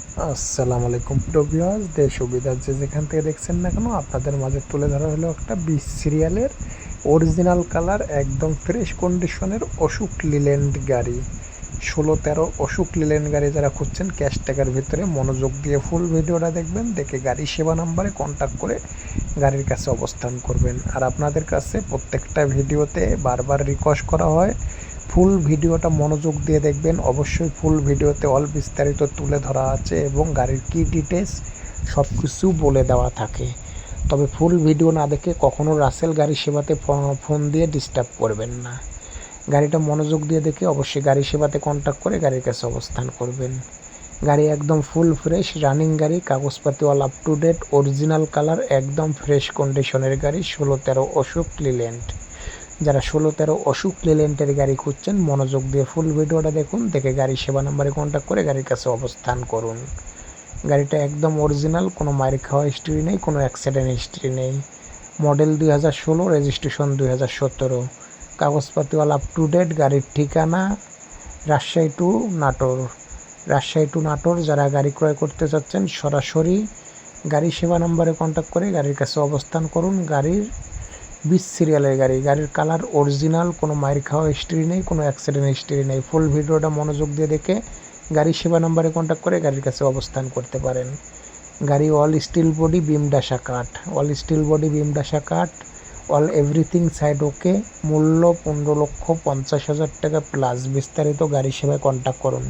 আসসালামু আলাইকুম প্রবিয়াস দেশ সুবিধা যে যেখান থেকে দেখছেন না কেন, আপনাদের মাঝে তুলে ধরা হলো একটা বিশ সিরিয়ালের অরিজিনাল কালার একদম ফ্রেশ কন্ডিশনের অশোক লিল্যান্ড গাড়ি। ষোলো তেরো অশোক লিল্যান্ড গাড়ি যারা খুঁজছেন ক্যাশ টাকার ভিতরে মনোযোগ দিয়ে ফুল ভিডিওটা দেখবেন, দেখে গাড়ি সেবা নাম্বারে কন্ট্যাক্ট করে গাড়ির কাছে অবস্থান করবেন। আর আপনাদের কাছে প্রত্যেকটা ভিডিওতে বারবার রিকোয়েস্ট করা হয় ফুল ভিডিওটা মনোযোগ দিয়ে দেখবেন। অবশ্যই ফুল ভিডিওতে অল বিস্তারিত তুলে ধরা আছে এবং গাড়ির কী ডিটেলস সব কিছু বলে দেওয়া থাকে। তবে ফুল ভিডিও না দেখে কখনো রাসেল গাড়ি সেবাতে ফোন দিয়ে ডিস্টার্ব করবেন না। গাড়িটা মনোযোগ দিয়ে দেখে অবশ্যই গাড়ি সেবাতে কন্ট্যাক্ট করে গাড়ির কাছে অবস্থান করবেন। গাড়ি একদম ফুল ফ্রেশ রানিং গাড়ি, কাগজপাতি all up to date original colour একদম ফ্রেশ কন্ডিশনের গাড়ি, ষোলো তেরো অশোক লিল্যান্ড যারা ষোলো তেরো অশোক লেলেন্টের গাড়ি খুঁজছেন, মনোযোগ দিয়ে ফুল ভিডিওটা দেখুন। দেখে গাড়ি সেবা নাম্বারে কন্ট্যাক্ট করে গাড়ির কাছে অবস্থান করুন। গাড়িটা একদম অরিজিনাল কোনো মায়ের খাওয়া হিস্ট্রি নেই, কোনো অ্যাক্সিডেন্ট হিস্ট্রি নেই। মডেল দুই হাজার ষোলো রেজিস্ট্রেশন দুই হাজার সতেরো। কাগজপাতি অল আপ টু ডেট গাড়ির ঠিকানা, রাজশাহী টু নাটোর। রাজশাহী টু নাটোর, যারা গাড়ি ক্রয় করতে চাচ্ছেন, সরাসরি গাড়ি সেবা নাম্বারে কন্ট্যাক্ট করে গাড়ির কাছে অবস্থান করুন। গাড়ির বিশ সিরিয়ালের গাড়ি। গাড়ির কালার অরিজিনাল কোনো মায়ের খাওয়া হিস্ট্রি নেই, কোনো অ্যাক্সিডেন্ট হিস্ট্রি নেই। ফুল ভিডিওটা মনোযোগ দিয়ে দেখে গাড়ি সেবা নাম্বারে কন্ট্যাক্ট করে গাড়ির কাছে অবস্থান করতে পারেন। গাড়ি অল স্টিল বডি বিম ডাসা কাঠ অল স্টিল বডি বিম ডাসা কাঠ অল এভরিথিং সাইড ওকে মূল্য পনেরো লক্ষ পঞ্চাশ হাজার টাকা প্লাস বিস্তারিত গাড়ি সেবায় কন্ট্যাক্ট করুন।